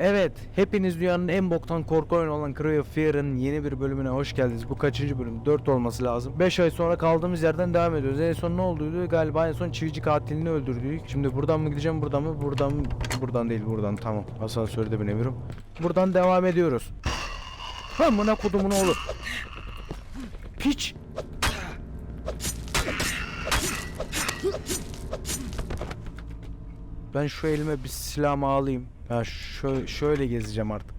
Evet, hepiniz dünyanın en boktan korku oyunu olan Cry of Fear'ın yeni bir bölümüne hoş geldiniz. Bu kaçıncı bölüm? 4 olması lazım. 5 ay sonra kaldığımız yerden devam ediyoruz. En son ne olduydu? Galiba en son çivici katilini öldürdük. Şimdi buradan mı gideceğim, buradan mı? Buradan mı? Buradan değil, buradan. Tamam. Asansörde binemiyorum. Buradan devam ediyoruz. Amına kodumun oğlu. Piç. Ben şu elime bir silahımı alayım. Ya şöyle, şöyle gezeceğim artık.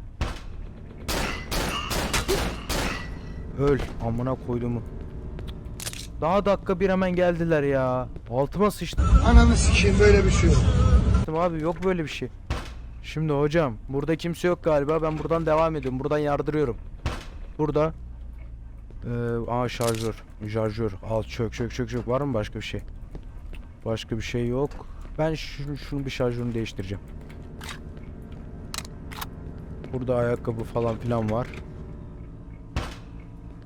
Öl amına koyduğumu. Daha dakika bir hemen geldiler ya. Altıma sıçtım Ananı sikeyim böyle bir şey yok. abi yok böyle bir şey. Şimdi hocam burada kimse yok galiba. Ben buradan devam ediyorum. Buradan yardırıyorum. Burada. Ee, aa şarjör. Şarjör. Al çök çök çök çök. Var mı başka bir şey? Başka bir şey yok. Ben şunu, şunu bir şarjörünü değiştireceğim. Burada ayakkabı falan filan var.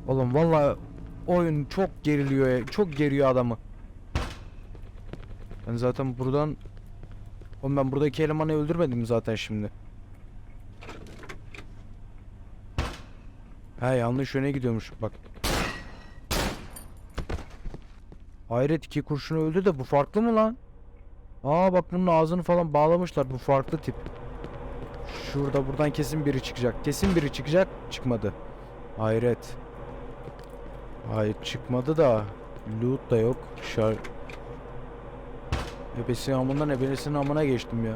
Oğlum vallahi oyun çok geriliyor. Çok geriyor adamı. Ben zaten buradan Oğlum ben buradaki elemanı öldürmedim zaten şimdi. He yanlış yöne gidiyormuş bak. Hayret iki kurşunu öldü de bu farklı mı lan? Aa bak bunun ağzını falan bağlamışlar bu farklı tip. Şurada buradan kesin biri çıkacak. Kesin biri çıkacak. Çıkmadı. Hayret. Hayır çıkmadı da loot da yok. Şar Ebesi amından ebesinin amına geçtim ya.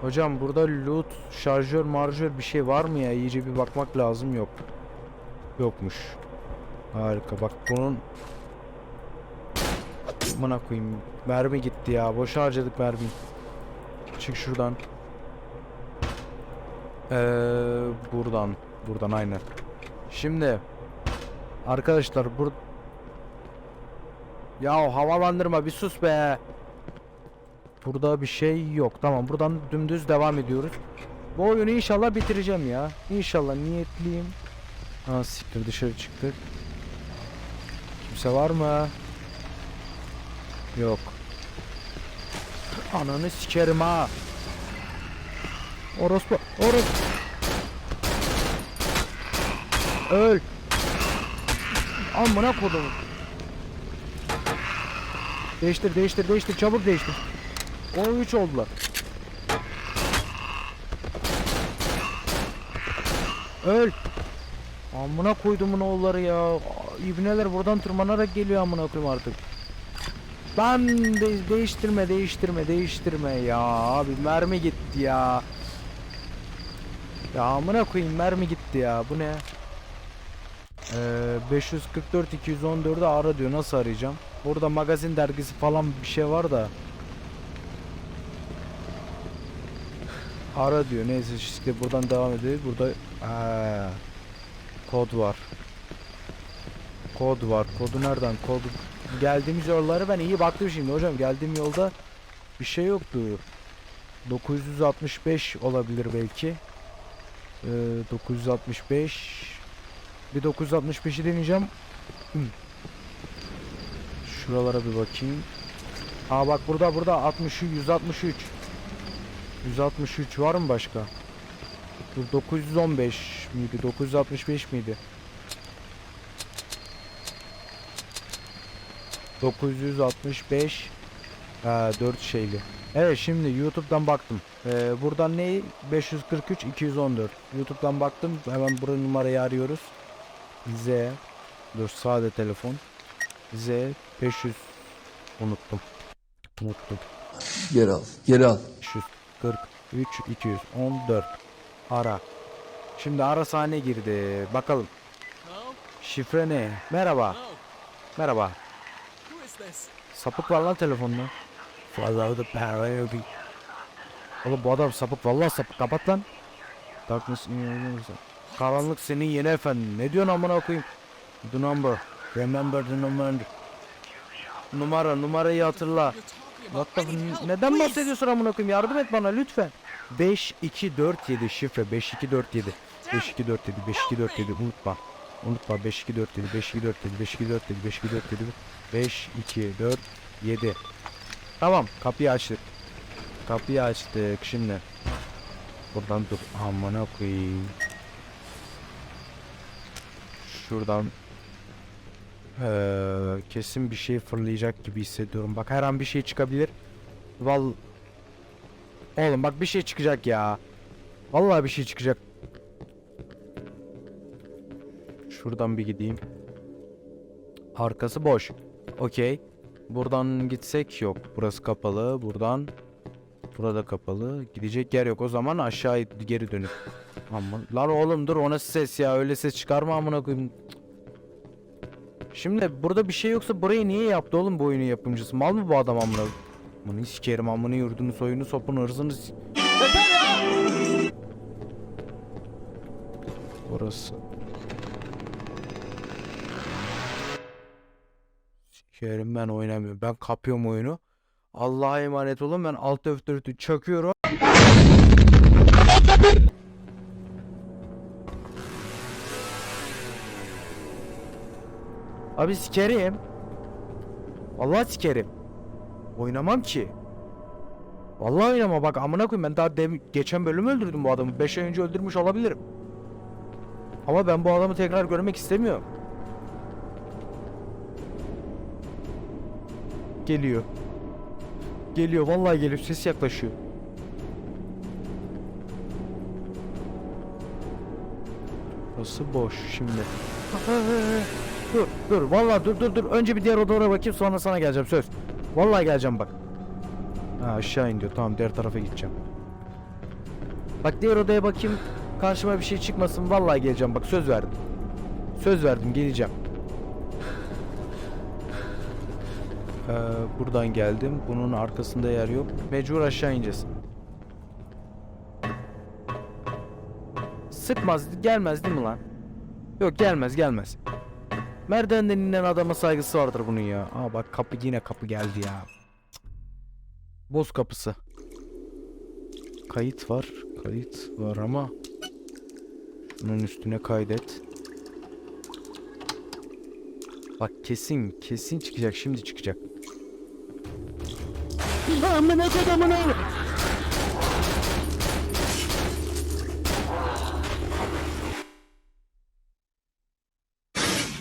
Hocam burada loot, şarjör, marjör bir şey var mı ya? İyice bir bakmak lazım yok. Yokmuş. Harika bak bunun Amına koyayım. Mermi gitti ya. Boşa harcadık mermiyi. Çık şuradan. Ee, buradan. Buradan aynen. Şimdi arkadaşlar bur Ya havalandırma bir sus be. Burada bir şey yok. Tamam buradan dümdüz devam ediyoruz. Bu oyunu inşallah bitireceğim ya. İnşallah niyetliyim. Ha siktir dışarı çıktık. Kimse var mı? Yok. Ananı sikerim ha. Orospu. Orospu. Öl. Amına kodum. Değiştir değiştir değiştir çabuk değiştir. 13 oldular. Öl. Amına koydumun oğulları ya. İbneler buradan tırmanarak geliyor amına koyayım artık. Lan de- değiştirme değiştirme değiştirme ya abi mermi gitti ya. Ya amına koyayım mermi gitti ya bu ne? Ee, 544 214'ü ara diyor nasıl arayacağım? Burada magazin dergisi falan bir şey var da. Ara diyor neyse işte buradan devam edelim burada Aa, kod var. Kod var. Kodu nereden? Kodu geldiğimiz yolları ben iyi baktım şimdi hocam. Geldiğim yolda bir şey yoktu. 965 olabilir belki. Ee, 965 bir 965'i deneyeceğim. Hmm. Şuralara bir bakayım. Aa bak burada burada 60 163. 163 var mı başka? Dur 915 miydi? 965 miydi? 965 ha, 4 şeyli. Evet şimdi YouTube'dan baktım. Ee, buradan ne? 543 214. YouTube'dan baktım. Hemen buranın numarayı arıyoruz. Z Dur sade telefon. Z 500 unuttum. Unuttum. Geri al. Geri al. 543 214 ara. Şimdi ara sahne girdi. Bakalım. Şifre ne? Merhaba. Merhaba. Sapık var lan telefonda. Follow the parody. Oğlum bu adam sapık. Vallahi sapık. Kapat lan. Darkness in your ears. Karanlık senin yeni efendin. Ne diyorsun amına koyayım? The number. Remember the number. Numara. Numarayı hatırla. What the neden bahsediyorsun amına koyayım? Yardım et bana lütfen. 5247 şifre 5247 5247 5247 unutma. Unutma 5247 5247 5247 5247 5247 Tamam kapıyı açtık. Kapıyı açtık şimdi. Buradan dur. Amına koyayım. Şuradan Eee, kesin bir şey fırlayacak gibi hissediyorum. Bak her an bir şey çıkabilir. Val Oğlum bak bir şey çıkacak ya. Vallahi bir şey çıkacak. Şuradan bir gideyim. Arkası boş. Okey. Buradan gitsek yok. Burası kapalı. Buradan Burada kapalı. Gidecek yer yok. O zaman aşağı geri dönüp. Aman. Lan oğlum dur o nasıl ses ya? Öyle ses çıkarma amına koyayım. Şimdi burada bir şey yoksa burayı niye yaptı oğlum bu oyunun yapımcısı? Mal mı bu adam amına? Amını sikerim amını yurdunu soyunu sopunu hırsını s- Burası. Sikerim ben oynamıyorum. Ben kapıyorum oyunu. Allah'a emanet olun ben alt F4'ü çakıyorum. Abi sikerim. Vallahi sikerim. Oynamam ki. Vallahi oynama bak amına koyayım ben daha dem- geçen bölüm öldürdüm bu adamı. 5 ay önce öldürmüş olabilirim. Ama ben bu adamı tekrar görmek istemiyorum. Geliyor. Geliyor vallahi geliyor ses yaklaşıyor. Burası boş şimdi. dur dur vallahi dur dur dur önce bir diğer odalara bakayım sonra sana geleceğim söz. Vallahi geleceğim bak. Ha aşağı in diyor tamam diğer tarafa gideceğim. Bak diğer odaya bakayım karşıma bir şey çıkmasın vallahi geleceğim bak söz verdim. Söz verdim geleceğim. Ee, buradan geldim. Bunun arkasında yer yok. Mecbur aşağı ineceğiz. Sıkmaz, gelmez değil mi lan? Yok gelmez, gelmez. Merdivenden inen adama saygısı vardır bunun ya. Aa bak kapı yine kapı geldi ya. Boz kapısı. Kayıt var, kayıt var ama bunun üstüne kaydet. Bak kesin, kesin çıkacak, şimdi çıkacak. Amına kodumun oğlu.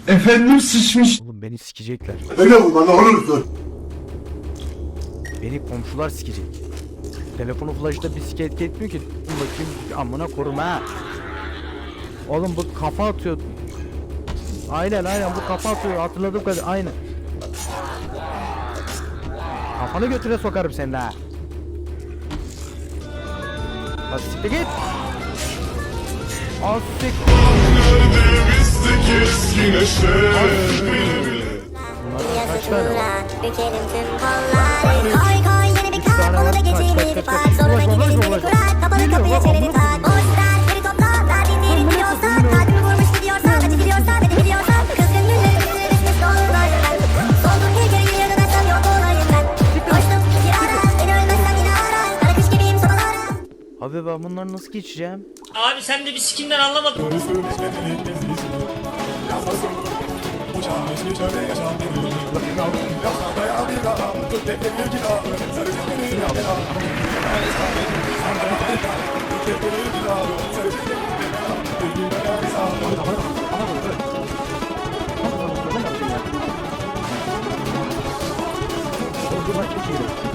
Efendim sıçmış. Oğlum beni sikecekler. Öyle vurma ne olursun. Beni komşular sikecek. Telefonu flash'ta bir sike etki etmiyor ki. Dur bakayım amına korum ha. Oğlum bu kafa atıyor. Aynen aynen bu kafa atıyor. Hatırladım kadar aynen. Kafanı götüre sokarım seni ha. Hadi siktir git. Az siktir. Bunlar kaç tane var? Bir tane var. Kaç, kaç, kaç, kaç. Ulaşma, ulaşma, ulaşma. Geliyor, bak, Abi ben bunları nasıl geçeceğim? Abi sen de bir sikinden anlamadın.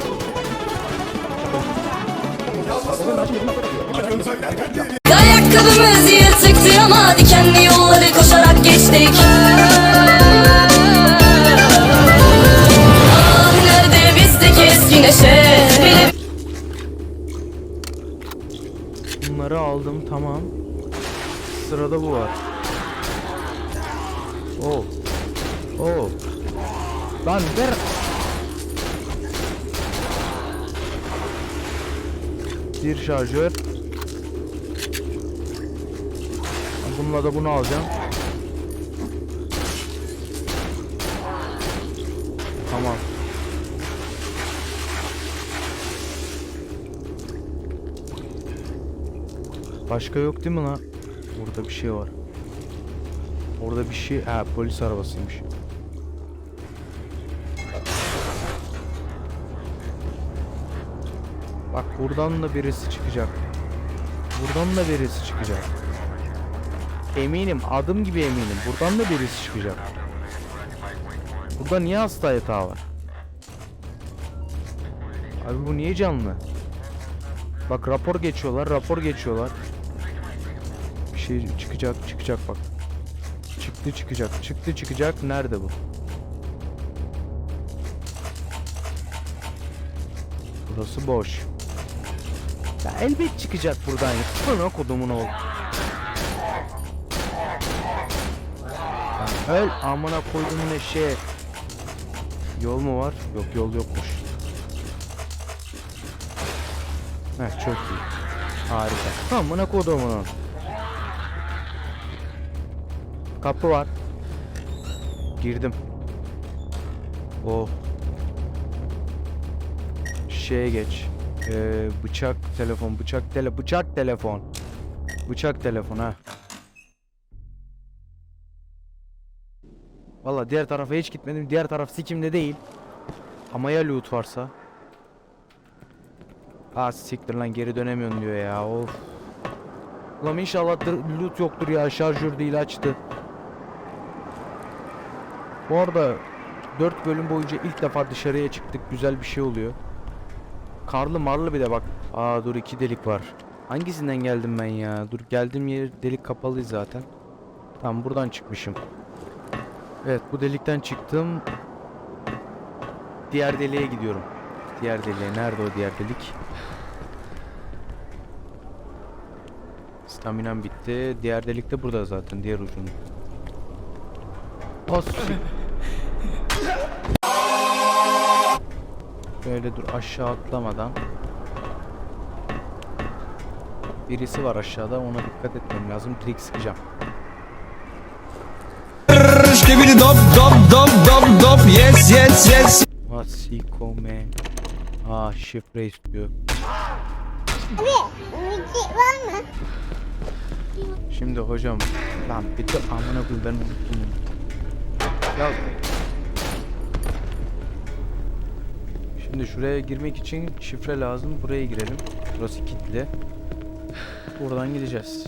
Ayakkabımız yırtıktı ama dikenli yolları koşarak geçtik Ah nerede bizdeki eski neşe Bunları aldım tamam. Sırada bu var. Oo. Oo. Lan ver. Şarjör. Bununla da bunu alacağım. Tamam. Başka yok değil mi lan? Burada bir şey var. Orada bir şey... Ha polis arabasıymış. Buradan da birisi çıkacak. Buradan da birisi çıkacak. Eminim adım gibi eminim. Buradan da birisi çıkacak. Burada niye hasta yatağı var? Abi bu niye canlı? Bak rapor geçiyorlar, rapor geçiyorlar. Bir şey çıkacak, çıkacak bak. Çıktı çıkacak, çıktı çıkacak. Nerede bu? Burası boş. Ya elbet çıkacak buradan ya. Bana kodumun. Ya öl amına koyduğumun eşeğe. Yol mu var? Yok yol yokmuş. Heh çok iyi. Harika. Amına kodumun. Kapı var. Girdim. Oh. Şeye geç. Ee, bıçak telefon, bıçak tele, bıçak telefon. Bıçak telefon ha. Valla diğer tarafa hiç gitmedim. Diğer taraf sikimde değil. Ama ya loot varsa? Ha siktir lan geri dönemiyorsun diyor ya. Of. Ulan inşallah loot yoktur ya. Şarjör değil açtı. Bu arada 4 bölüm boyunca ilk defa dışarıya çıktık. Güzel bir şey oluyor. Karlı marlı bir de bak. Aa dur iki delik var. Hangisinden geldim ben ya? Dur geldiğim yer delik kapalı zaten. Tamam buradan çıkmışım. Evet bu delikten çıktım. Diğer deliğe gidiyorum. Diğer deliğe. Nerede o diğer delik? Staminam bitti. Diğer delik de burada zaten. Diğer ucunda. As. Böyle dur aşağı atlamadan. Birisi var aşağıda ona dikkat etmem lazım. Direkt sıkacağım. Skibidi dop dop dop dop dop yes yes yes Masiko man. Aa şifre istiyor. Şimdi hocam lan bir dur amına koyayım ben unuttum. Ya Şimdi şuraya girmek için şifre lazım. Buraya girelim. Burası kilitli. Buradan gideceğiz.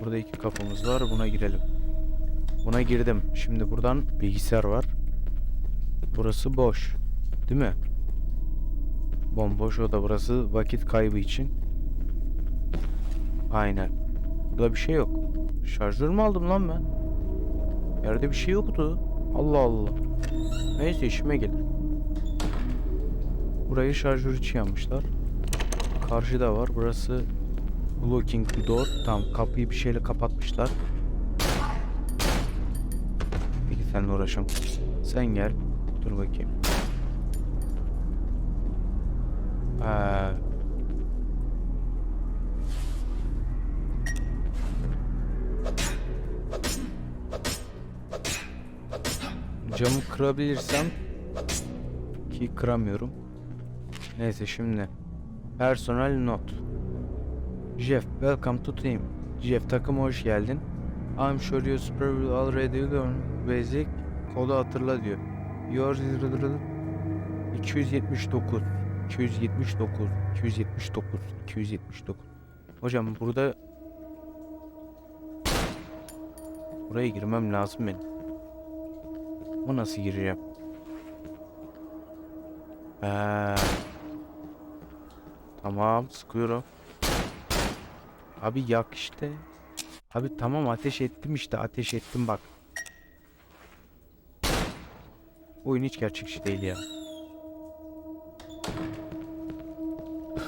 Burada iki kapımız var. Buna girelim. Buna girdim. Şimdi buradan bilgisayar var. Burası boş. Değil mi? Bomboş o da burası vakit kaybı için. Aynen. Burada bir şey yok. Şarjör mü aldım lan ben? Yerde bir şey yoktu. Allah Allah. Neyse işime gelir. Burayı şarjör için yapmışlar. Karşıda var. Burası blocking the door. Tamam kapıyı bir şeyle kapatmışlar. Peki seninle uğraşam. Sen gel. Dur bakayım. Ee, camı kırabilirsem ki kıramıyorum. Neyse şimdi personal not. Jeff, welcome to team. Jeff takıma hoş geldin. I'm sure you probably already learned basic kodu hatırla diyor. Yours is 279 279 279 279 Hocam burada Buraya girmem lazım benim. Bu nasıl gireceğim? Ee, tamam sıkıyorum. Abi yak işte. Abi tamam ateş ettim işte ateş ettim bak. Oyun hiç gerçekçi değil ya.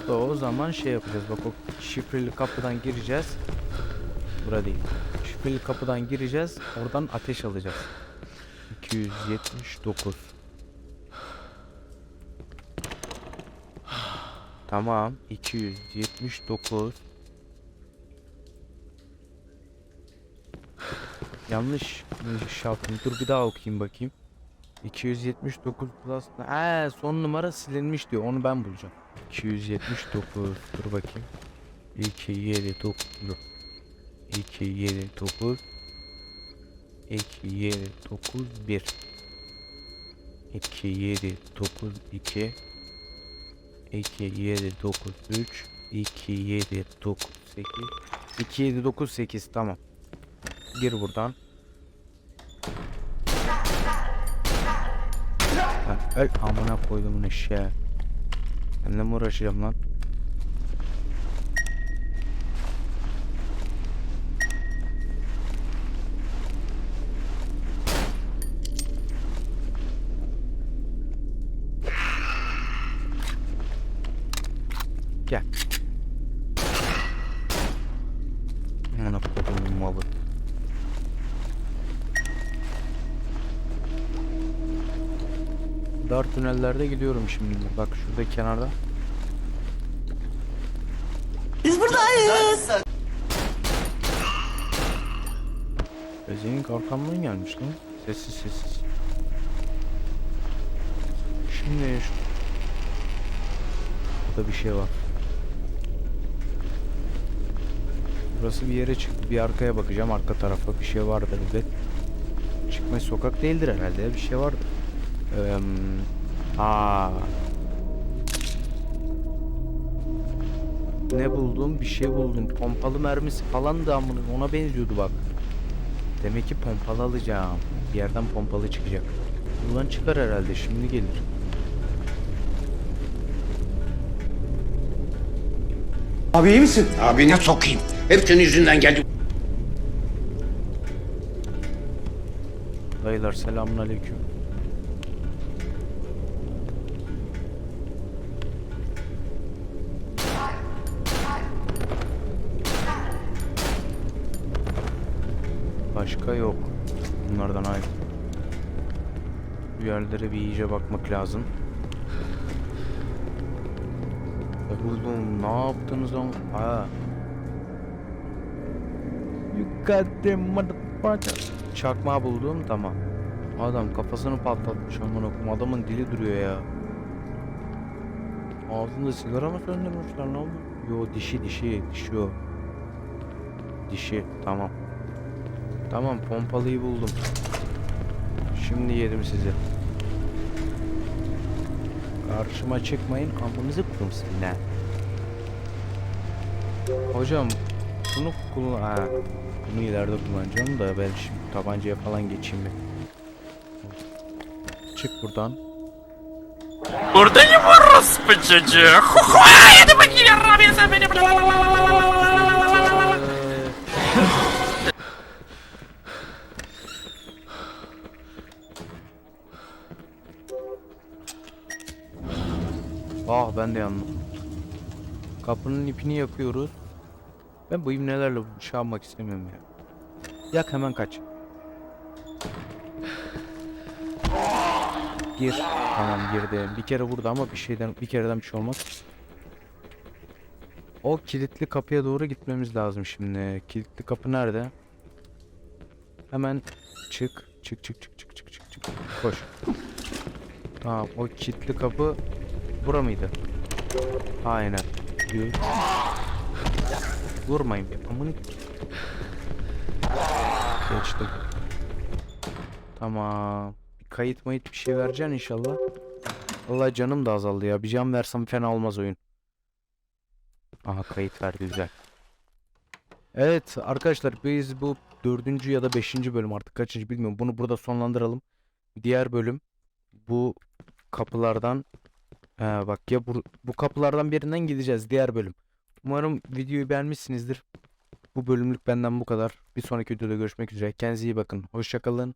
Da o zaman şey yapacağız bak o şifreli kapıdan gireceğiz. Bura değil. Şifreli kapıdan gireceğiz. Oradan ateş alacağız. 279. Tamam. 279. Yanlış yaptım. Dur bir daha okuyayım bakayım. 279 plus. Eee son numara silinmiş diyor. Onu ben bulacağım. 279. Dur bakayım. 2 7 9 dur. 2 7 9 2 7 9 1 2 7 9 2 2 7 9 3 2 7 9 8 2 7 9 8 tamam. Gir buradan. Lan öl amına koyduğumun eşeğe. Seninle mi uğraşacağım lan? Amına koyduğumun malı. Dar tünellerde gidiyorum şimdi. Bak şurada kenarda. Biz buradayız. arkamdan gelmiş lan. Sessiz sessiz. Şimdi şu... Burada bir şey var. Burası bir yere çıktı. Bir arkaya bakacağım. Arka tarafa bir şey vardır elbet. Çıkmaz sokak değildir herhalde. Bir şey vardır. Eee aa. Ne buldum? Bir şey buldum. Pompalı mermisi falan da amına ona benziyordu bak. Demek ki pompalı alacağım. Bir yerden pompalı çıkacak. Buradan çıkar herhalde. Şimdi gelir. Abi iyi misin? Abine sokayım. Hep senin yüzünden geldi. Dayılar selamun aleyküm. Başka yok. Bunlardan ayrı. Bu yerlere bir iyice bakmak lazım. Oğlum ne yaptınız lan? Ha. Goddamn motherfucker. Çakmağı buldum tamam. Adam kafasını patlatmış aman okum. Adamın dili duruyor ya. Ağzında sigara mı söndürmüşler lan? Yo dişi dişi dişi o. Dişi tamam. Tamam pompalıyı buldum. Şimdi yedim sizi. Karşıma çıkmayın amınızı kurum sizinle. Hocam bunu kullan... Ha, bunu ileride kullanacağım da ben şimdi tabancaya falan geçeyim bir. Çık buradan. Buradayım orospu çocuğu. Hadi bakayım yarrağım sen beni. Ah ben de yandım. Kapının ipini yakıyoruz. Ben bu ibnelerle şey yapmak istemiyorum ya. Yak hemen kaç. Gir. Tamam girdi. Bir kere vurdu ama bir şeyden bir kereden bir şey olmaz. O kilitli kapıya doğru gitmemiz lazım şimdi. Kilitli kapı nerede? Hemen çık. Çık çık çık çık çık çık çık. Koş. Tamam o kilitli kapı bura mıydı? Aynen. Yürü. Vurmayın. Amını Geçtim. Tamam. Bir kayıt mayıt bir şey vereceksin inşallah. Vallahi canım da azaldı ya. Bir can versem fena olmaz oyun. Aha kayıt verdi güzel. Evet arkadaşlar biz bu dördüncü ya da beşinci bölüm artık kaçıncı bilmiyorum. Bunu burada sonlandıralım. Diğer bölüm bu kapılardan He bak ya bu, bu kapılardan birinden gideceğiz diğer bölüm. Umarım videoyu beğenmişsinizdir. Bu bölümlük benden bu kadar. Bir sonraki videoda görüşmek üzere. Kendinize iyi bakın. Hoşçakalın.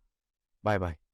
Bay bay.